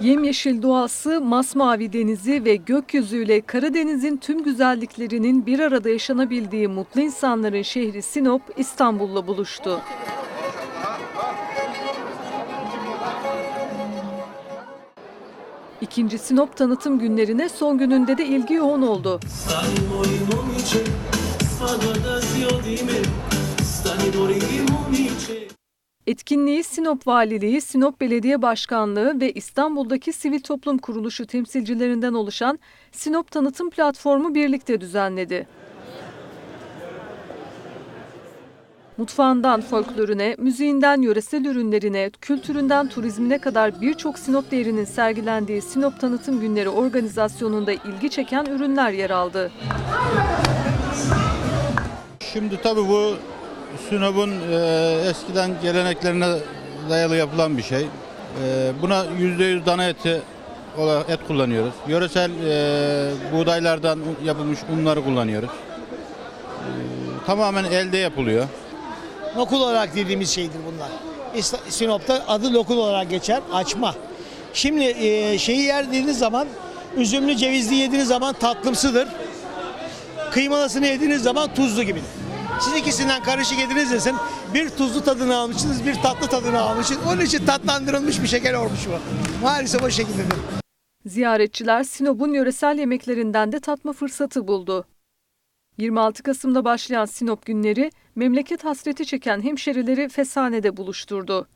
Yemyeşil doğası, masmavi denizi ve gökyüzüyle Karadeniz'in tüm güzelliklerinin bir arada yaşanabildiği mutlu insanların şehri Sinop İstanbul'la buluştu. İkinci Sinop tanıtım günlerine son gününde de ilgi yoğun oldu. Etkinliği Sinop Valiliği, Sinop Belediye Başkanlığı ve İstanbul'daki sivil toplum kuruluşu temsilcilerinden oluşan Sinop Tanıtım Platformu birlikte düzenledi. Mutfağından folklorüne, müziğinden yöresel ürünlerine, kültüründen turizmine kadar birçok Sinop değerinin sergilendiği Sinop Tanıtım Günleri organizasyonunda ilgi çeken ürünler yer aldı. Şimdi tabii bu Sinop'un e, eskiden geleneklerine dayalı yapılan bir şey. E, buna %100 dana eti et kullanıyoruz. Yöresel e, buğdaylardan yapılmış unları kullanıyoruz. E, tamamen elde yapılıyor. Lokul olarak dediğimiz şeydir bunlar. Sinop'ta adı lokul olarak geçer. Açma. Şimdi e, şeyi yer dediğiniz zaman üzümlü cevizli yediğiniz zaman tatlımsıdır. Kıymalısını yediğiniz zaman tuzlu gibidir. Siz ikisinden karışık yediniz desin bir tuzlu tadını almışsınız bir tatlı tadını almışsınız. Onun için tatlandırılmış bir şeker olmuş bu. Maalesef o şekildedir. Ziyaretçiler Sinop'un yöresel yemeklerinden de tatma fırsatı buldu. 26 Kasım'da başlayan Sinop günleri memleket hasreti çeken hemşerileri Fesane'de buluşturdu.